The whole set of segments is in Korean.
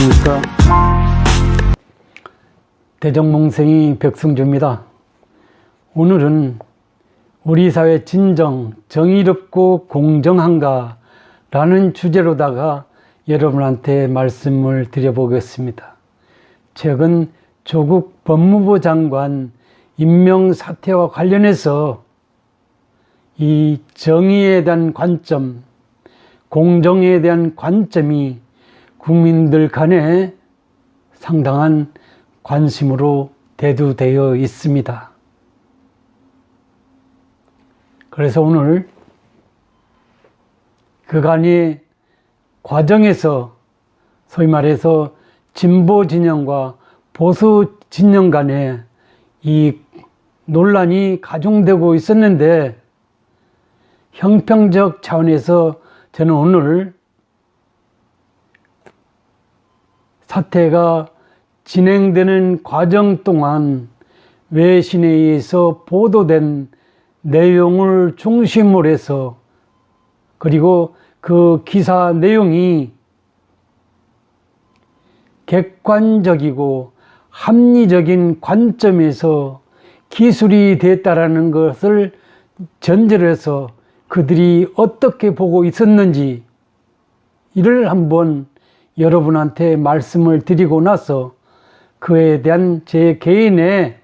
안녕하십니까. 대정몽생이 백승주입니다. 오늘은 우리 사회 진정, 정의롭고 공정한가 라는 주제로다가 여러분한테 말씀을 드려보겠습니다. 최근 조국 법무부 장관 임명 사태와 관련해서 이 정의에 대한 관점, 공정에 대한 관점이 국민들 간에 상당한 관심으로 대두되어 있습니다. 그래서 오늘 그간의 과정에서 소위 말해서 진보 진영과 보수 진영 간에 이 논란이 가중되고 있었는데 형평적 차원에서 저는 오늘 사태가 진행되는 과정 동안 외신에 의해서 보도된 내용을 중심으로 해서 그리고 그 기사 내용이 객관적이고 합리적인 관점에서 기술이 됐다라는 것을 전제로 해서 그들이 어떻게 보고 있었는지 이를 한번 여러분한테 말씀을 드리고 나서 그에 대한 제 개인의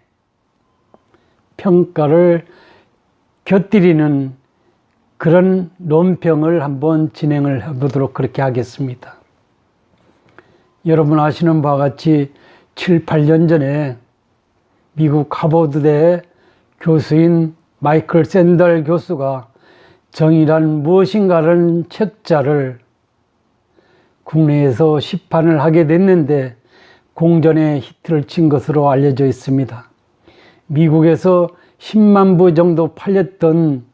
평가를 곁들이는 그런 논평을 한번 진행을 해보도록 그렇게 하겠습니다. 여러분 아시는 바와 같이 7, 8년 전에 미국 하버드대 교수인 마이클 샌덜 교수가 정의란 무엇인가라는 책자를 국내에서 시판을 하게 됐는데 공전에 히트를 친 것으로 알려져 있습니다. 미국에서 10만 부 정도 팔렸던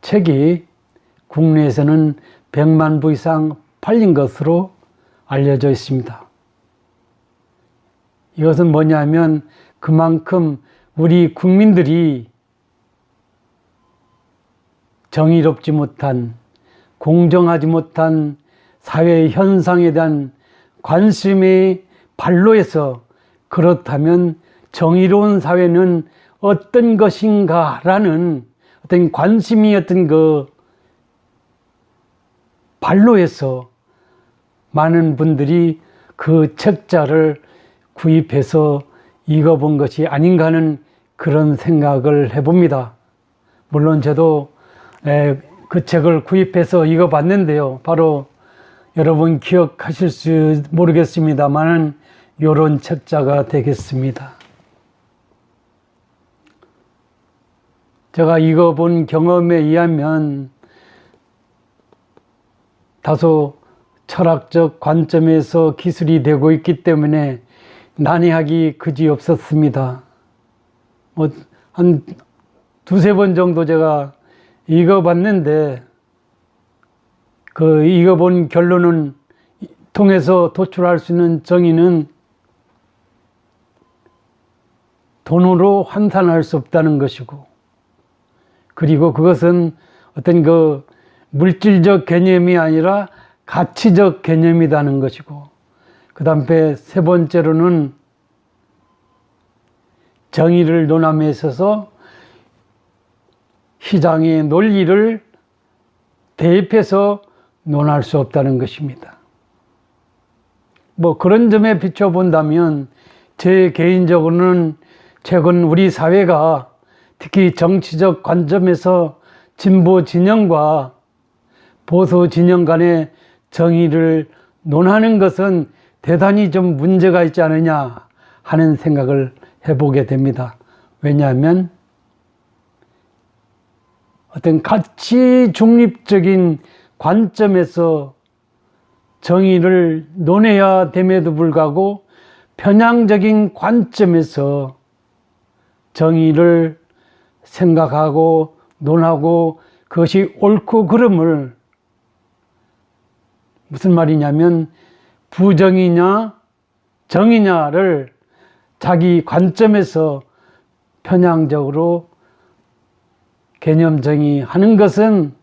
책이 국내에서는 100만 부 이상 팔린 것으로 알려져 있습니다. 이것은 뭐냐면 그만큼 우리 국민들이 정의롭지 못한 공정하지 못한 사회 현상에 대한 관심이 발로해서 그렇다면 정의로운 사회는 어떤 것인가라는 어떤 관심이 어떤 그 발로해서 많은 분들이 그 책자를 구입해서 읽어본 것이 아닌가 하는 그런 생각을 해봅니다. 물론 저도 그 책을 구입해서 읽어봤는데요. 바로 여러분 기억하실 수 모르겠습니다만은 요런 책자가 되겠습니다. 제가 읽어본 경험에 의하면 다소 철학적 관점에서 기술이 되고 있기 때문에 난해하기 그지 없었습니다. 뭐, 한 두세 번 정도 제가 읽어봤는데, 그 읽어본 결론은 통해서 도출할 수 있는 정의는 돈으로 환산할 수 없다는 것이고, 그리고 그것은 어떤 그 물질적 개념이 아니라 가치적 개념이라는 것이고, 그 다음에 세 번째로는 정의를 논함에 있어서 시장의 논리를 대입해서 논할 수 없다는 것입니다. 뭐 그런 점에 비춰본다면 제 개인적으로는 최근 우리 사회가 특히 정치적 관점에서 진보 진영과 보수 진영 간의 정의를 논하는 것은 대단히 좀 문제가 있지 않느냐 하는 생각을 해보게 됩니다. 왜냐하면 어떤 가치 중립적인 관점에서 정의를 논해야 됨에도 불구하고 편향적인 관점에서 정의를 생각하고 논하고 그것이 옳고 그름을 무슨 말이냐면 부정이냐 정이냐를 자기 관점에서 편향적으로 개념 정의하는 것은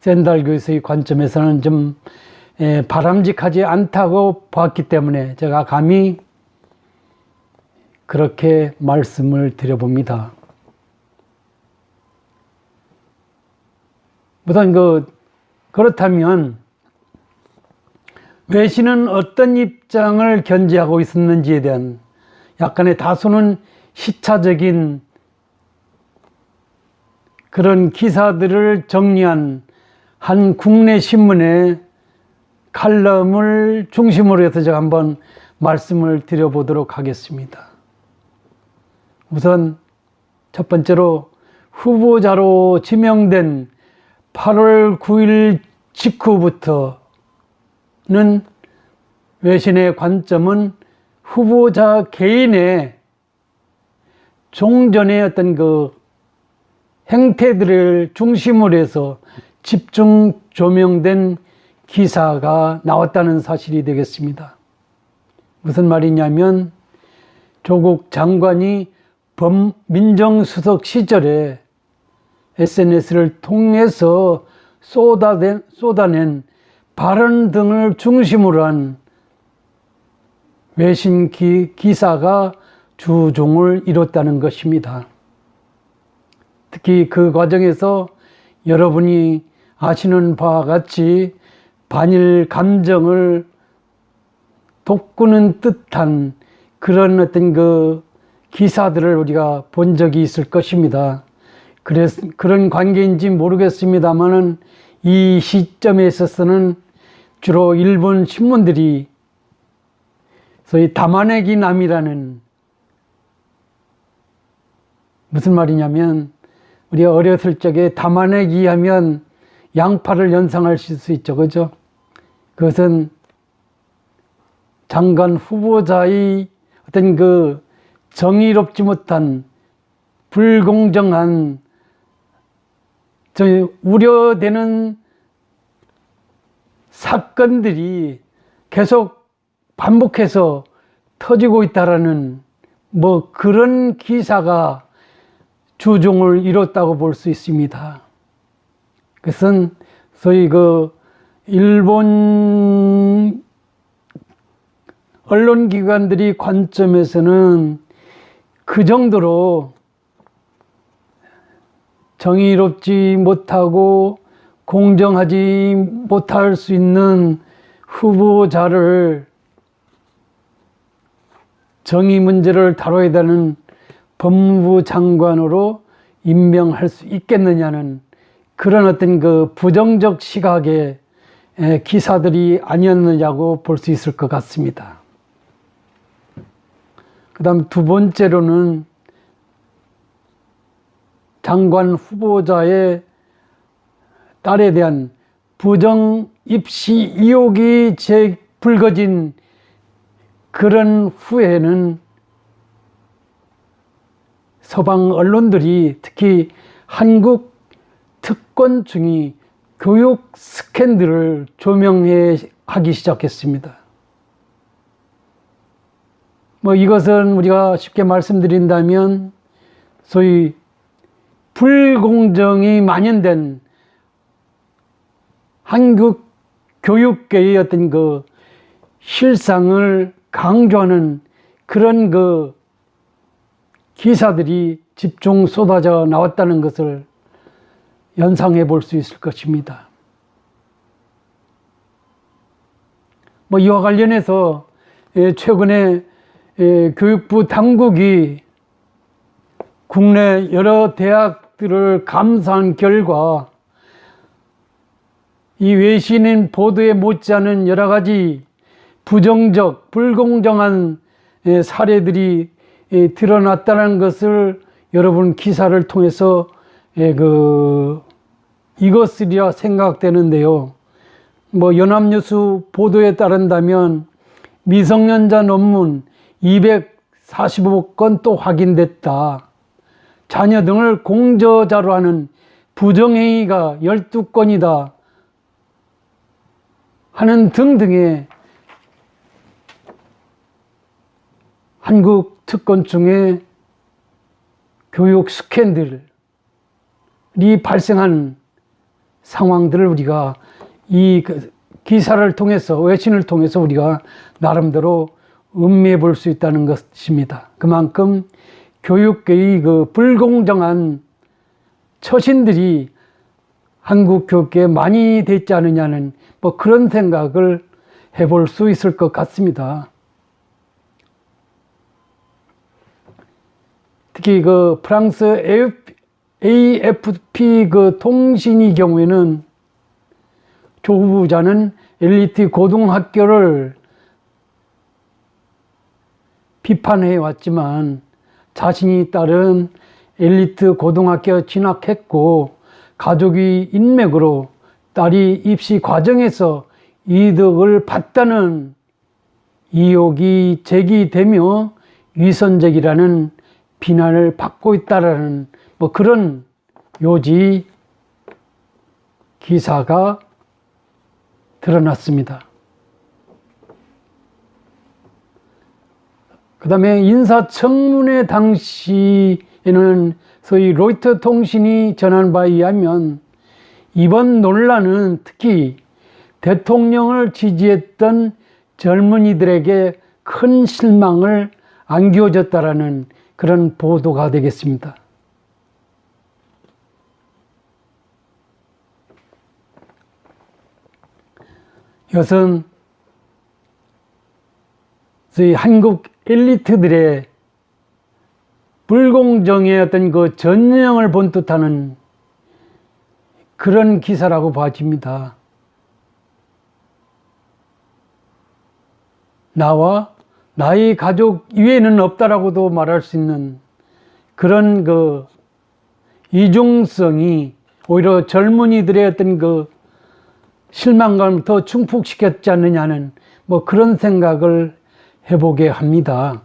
샌달 교수의 관점에서는 좀 에, 바람직하지 않다고 봤기 때문에 제가 감히 그렇게 말씀을 드려봅니다. 우선 그 그렇다면 외신은 어떤 입장을 견지하고 있었는지에 대한 약간의 다소는 시차적인 그런 기사들을 정리한 한 국내 신문의 칼럼을 중심으로 해서 제가 한번 말씀을 드려보도록 하겠습니다. 우선 첫 번째로 후보자로 지명된 8월 9일 직후부터는 외신의 관점은 후보자 개인의 종전의 어떤 그 행태들을 중심으로 해서 집중 조명된 기사가 나왔다는 사실이 되겠습니다. 무슨 말이냐면 조국 장관이 범 민정수석 시절에 SNS를 통해서 쏟아낸, 쏟아낸 발언 등을 중심으로 한 외신 기, 기사가 주종을 이뤘다는 것입니다. 특히 그 과정에서 여러분이 아시는 바와 같이 반일 감정을 돋구는 듯한 그런 어떤 그 기사들을 우리가 본 적이 있을 것입니다. 그래서 그런 관계인지 모르겠습니다만은 이 시점에 있어서는 주로 일본 신문들이 소위 다마네기 남이라는 무슨 말이냐면 우리가 어렸을 적에 다마네기 하면 양파를 연상할 수 있죠. 그죠? 그것은 장관 후보자의 어떤 그 정의롭지 못한 불공정한 저 우려되는 사건들이 계속 반복해서 터지고 있다라는 뭐 그런 기사가 주종을 이뤘다고 볼 수 있습니다. 그것은 소위 그 일본 언론기관들이 관점에서는 그 정도로 정의롭지 못하고 공정하지 못할 수 있는 후보자를 정의 문제를 다뤄야 되는 법무부 장관으로 임명할 수 있겠느냐는 그런 어떤 그 부정적 시각의 에, 기사들이 아니었느냐고 볼 수 있을 것 같습니다. 그 다음 두 번째로는 장관 후보자의 딸에 대한 부정 입시 의혹이 재 불거진 그런 후에는 서방 언론들이 특히 한국 특권층이 교육 스캔들을 조명해 하기 시작했습니다. 뭐 이것은 우리가 쉽게 말씀드린다면 소위 불공정이 만연된 한국 교육계의 어떤 그 실상을 강조하는 그런 그 기사들이 집중 쏟아져 나왔다는 것을 연상해 볼 수 있을 것입니다. 뭐 이와 관련해서 예, 최근에 예, 교육부 당국이 국내 여러 대학들을 감사한 결과 이 외신인 보도에 못지않은 여러 가지 부정적, 불공정한 예, 사례들이 예, 드러났다는 것을 여러분 기사를 통해서 예, 그 이것이라 생각되는데요. 뭐 연합뉴스 보도에 따른다면 미성년자 논문 245건 또 확인됐다. 자녀 등을 공저자로 하는 부정행위가 12건이다. 하는 등등의 한국 특권층의 교육 스캔들이 발생한 상황들을 우리가 이그 기사를 통해서 외신을 통해서 우리가 나름대로 음미해 볼 수 있다는 것입니다. 그만큼 교육계의 그 불공정한 처신들이 한국 교육계에 많이 됐지 않느냐는 뭐 그런 생각을 해볼 수 있을 것 같습니다. 특히 그 프랑스 AFP 그 통신의 경우에는 조 후보자는 엘리트 고등학교를 비판해 왔지만 자신이 딸은 엘리트 고등학교 진학했고 가족이 인맥으로 딸이 입시 과정에서 이득을 봤다는 의혹이 제기되며 위선적이라는 비난을 받고 있다라는 뭐 그런 요지 기사가 드러났습니다. 그 다음에 인사청문회 당시에는 소위 로이터 통신이 전한 바에 의하면 이번 논란은 특히 대통령을 지지했던 젊은이들에게 큰 실망을 안겨줬다라는 그런 보도가 되겠습니다. 이것은 저희 한국 엘리트들의 불공정의 어떤 그 전형을 본뜻하는 그런 기사라고 봐집니다. 나와 나의 가족 이외에는 없다라고도 말할 수 있는 그런 그 이중성이 오히려 젊은이들의 어떤 그 실망감을 더 충족시켰지 않느냐는 뭐 그런 생각을 해보게 합니다.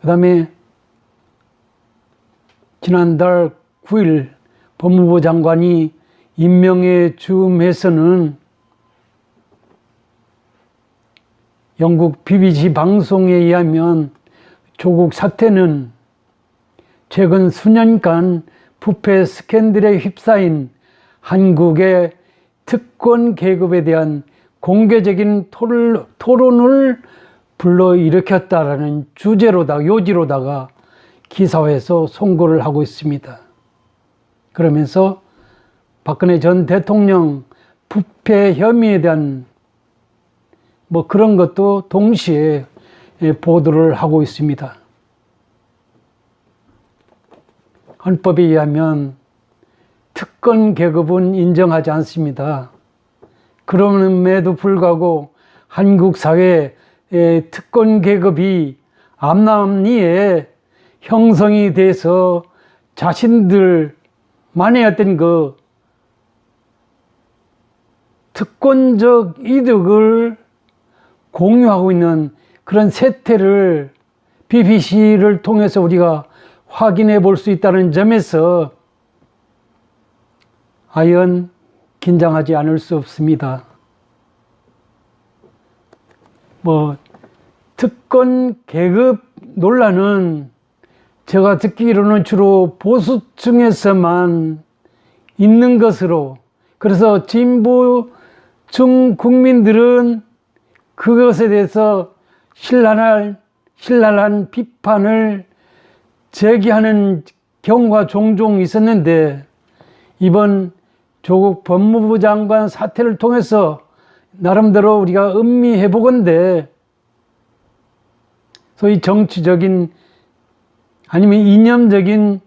그 다음에 지난달 9일 법무부 장관이 임명의 즈음에서는 영국 BBC 방송에 의하면 조국 사태는 최근 수년간 부패 스캔들에 휩싸인 한국의 특권 계급에 대한 공개적인 토론을 불러일으켰다라는 주제로다 요지로다가 기사화해서 송고를 하고 있습니다. 그러면서 박근혜 전 대통령 부패 혐의에 대한 뭐 그런 것도 동시에 보도를 하고 있습니다. 헌법에 의하면 특권 계급은 인정하지 않습니다. 그럼에도 불구하고 한국 사회에 특권 계급이 암남리에 형성이 돼서 자신들만의 어떤 그 특권적 이득을 공유하고 있는 그런 세태를 BBC를 통해서 우리가 확인해 볼 수 있다는 점에서 아연 긴장하지 않을 수 없습니다. 뭐 특권 계급 논란은 제가 듣기로는 주로 보수층에서만 있는 것으로 그래서 진보 층 국민들은 그것에 대해서 신랄한 신랄한 비판을 제기하는 경우가 종종 있었는데 이번 조국 법무부 장관 사태를 통해서 나름대로 우리가 음미해 보건데 소위 정치적인 아니면 이념적인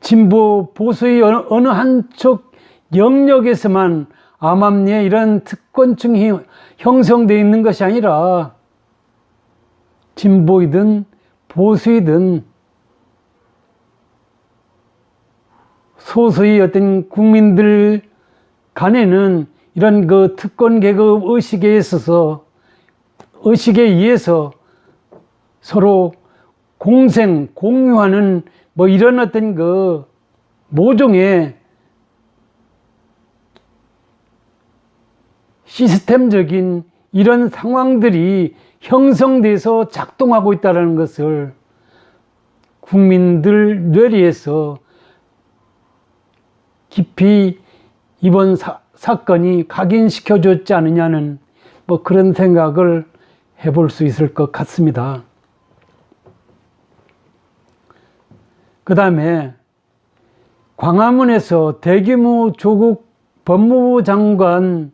진보 보수의 어느 한쪽 영역에서만 암암리에 이런 특 권층이 형성되어 있는 것이 아니라 진보이든 보수이든 소수의 어떤 국민들 간에는 이런 그 특권 계급 의식에 있어서 의식에 의해서 서로 공생, 공유하는 뭐 이런 어떤 그 모종의 시스템적인 이런 상황들이 형성돼서 작동하고 있다는 것을 국민들 뇌리에서 깊이 이번 사, 사건이 각인시켜 줬지 않느냐는 뭐 그런 생각을 해볼 수 있을 것 같습니다. 그 다음에 광화문에서 대규모 조국 법무부 장관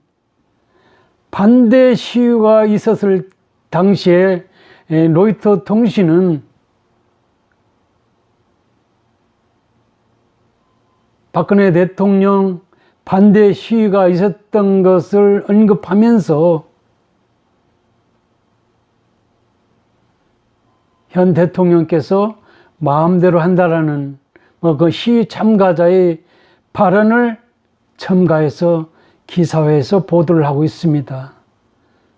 반대 시위가 있었을 당시에 에, 로이터 통신은 박근혜 대통령 반대 시위가 있었던 것을 언급하면서 현 대통령께서 마음대로 한다라는 뭐 그 시위 참가자의 발언을 첨가해서 기사회에서 보도를 하고 있습니다.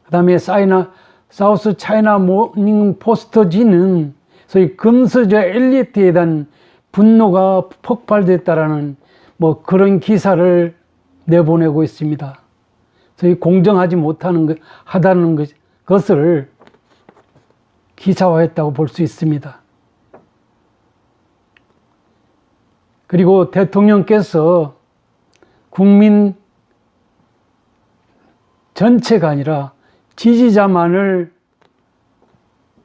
그 다음에 사이나, 사우스 차이나 모닝 포스터지는 소위 금수저 엘리트에 대한 분노가 폭발됐다라는 뭐 그런 기사를 내보내고 있습니다. 소위 공정하지 못하는 것, 하다는 것, 것을 기사화했다고 볼 수 있습니다. 그리고 대통령께서 국민 전체가 아니라 지지자만을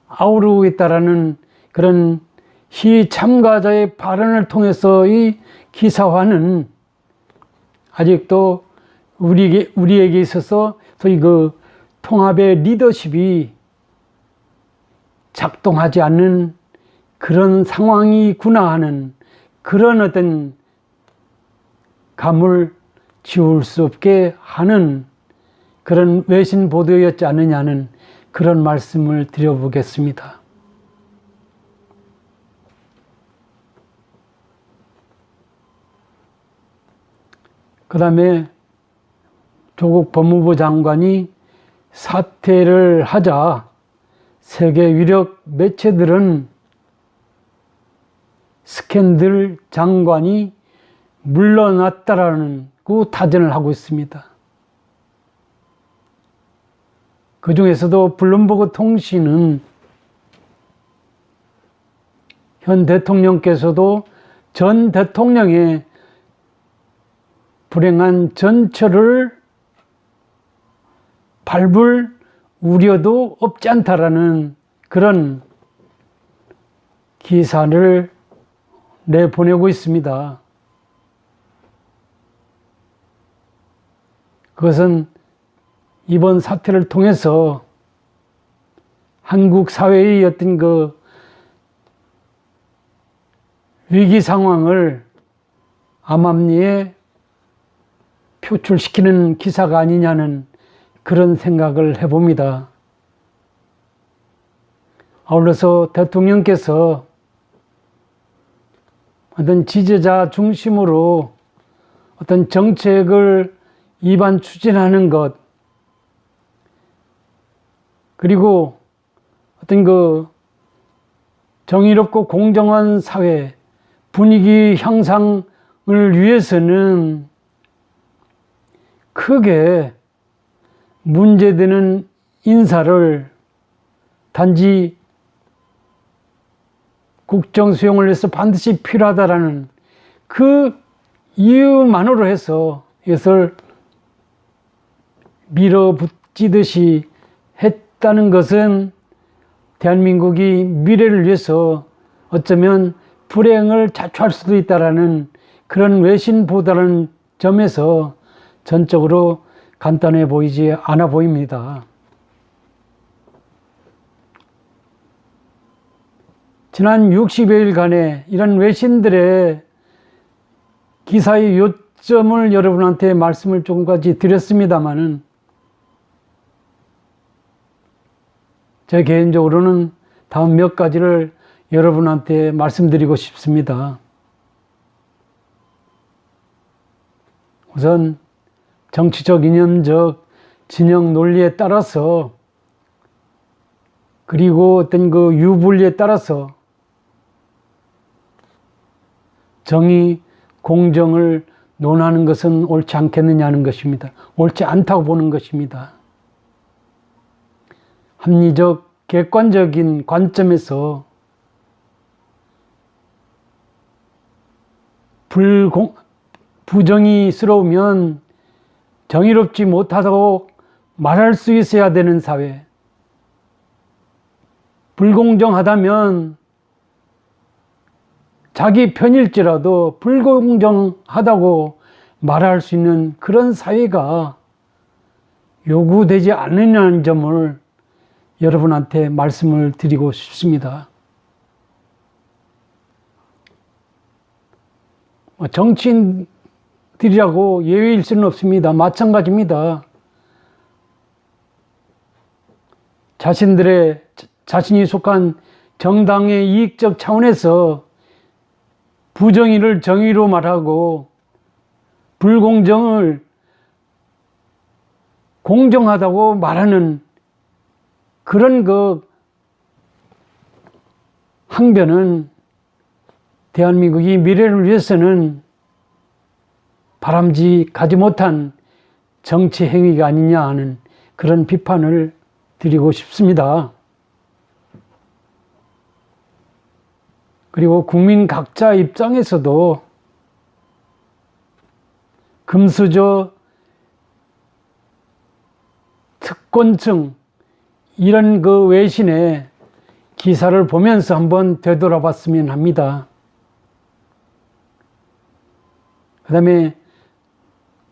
아우르고 있다라는 그런 시 참가자의 발언을 통해서 이 기사화는 아직도 우리에게, 우리에게 있어서 소위 그 통합의 리더십이 작동하지 않는 그런 상황이구나 하는 그런 어떤 감을 지울 수 없게 하는 그런 외신 보도였지 않느냐는 그런 말씀을 드려보겠습니다. 그 다음에 조국 법무부 장관이 사퇴를 하자 세계 유력 매체들은 스캔들 장관이 물러났다라는 그 타전을 하고 있습니다. 그 중에서도 블룸버그 통신은 현 대통령께서도 전 대통령의 불행한 전철을 밟을 우려도 없지 않다라는 그런 기사를 내보내고 있습니다. 그것은 이번 사태를 통해서 한국 사회의 어떤 그 위기 상황을 암암리에 표출시키는 기사가 아니냐는 그런 생각을 해봅니다. 아울러서 대통령께서 어떤 지지자 중심으로 어떤 정책을 입안 추진하는 것, 그리고 어떤 그 정의롭고 공정한 사회 분위기 향상을 위해서는 크게 문제되는 인사를 단지 국정 수용을 위해서 반드시 필요하다라는 그 이유만으로 해서 이것을 밀어붙이듯이 했다는 것은 대한민국이 미래를 위해서 어쩌면 불행을 자초할 수도 있다라는 그런 외신보다는 점에서 전적으로 간단해 보이지 않아 보입니다. 지난 60여일간의 이런 외신들의 기사의 요점을 여러분한테 말씀을 조금까지 드렸습니다마는 제 개인적으로는 다음 몇 가지를 여러분한테 말씀드리고 싶습니다. 우선 정치적 이념적 진영 논리에 따라서 그리고 어떤 그 유불리에 따라서 정의, 공정을 논하는 것은 옳지 않겠느냐는 것입니다. 옳지 않다고 보는 것입니다. 합리적, 객관적인 관점에서 불공, 부정의스러우면 정의롭지 못하다고 말할 수 있어야 되는 사회. 불공정하다면 자기 편일지라도 불공정하다고 말할 수 있는 그런 사회가 요구되지 않느냐는 점을 여러분한테 말씀을 드리고 싶습니다. 뭐 정치인들이라고 예외일 수는 없습니다. 마찬가지입니다. 자신들의 자신이 속한 정당의 이익적 차원에서 부정의를 정의로 말하고 불공정을 공정하다고 말하는 그런 그 항변은 대한민국이 미래를 위해서는 바람직하지 못한 정치 행위가 아니냐 하는 그런 비판을 드리고 싶습니다. 그리고 국민 각자 입장에서도 금수저 특권층 이런 그 외신의 기사를 보면서 한번 되돌아봤으면 합니다. 그 다음에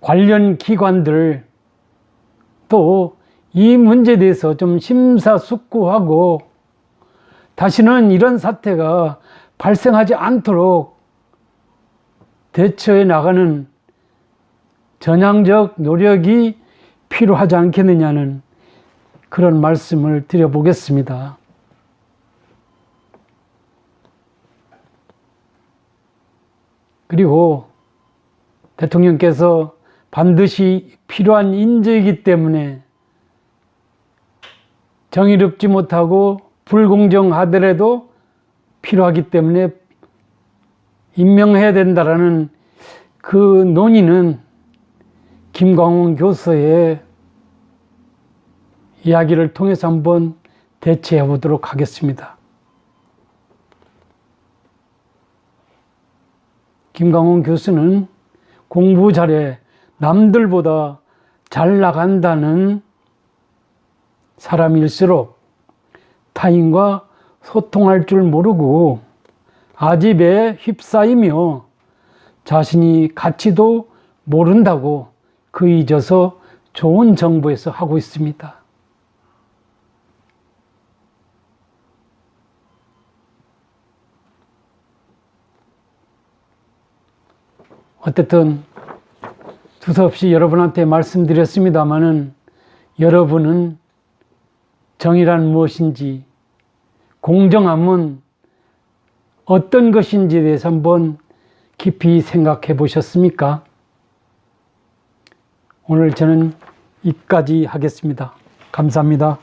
관련 기관들 또 이 문제에 대해서 좀 심사숙고하고 다시는 이런 사태가 발생하지 않도록 대처해 나가는 전향적 노력이 필요하지 않겠느냐는 그런 말씀을 드려보겠습니다. 그리고 대통령께서 반드시 필요한 인재이기 때문에 정의롭지 못하고 불공정하더라도 필요하기 때문에 임명해야 된다라는 그 논의는 김광훈 교수의 이야기를 통해서 한번 대체해 보도록 하겠습니다. 김광훈 교수는 공부 잘해 남들보다 잘 나간다는 사람일수록 타인과 소통할 줄 모르고 아집에 휩싸이며 자신이 가치도 모른다고 그 잊어서 좋은 정부에서 하고 있습니다. 어쨌든 두서없이 여러분한테 말씀드렸습니다마는 여러분은 정의란 무엇인지 공정함은 어떤 것인지에 대해서 한번 깊이 생각해 보셨습니까? 오늘 저는 이까지 하겠습니다. 감사합니다.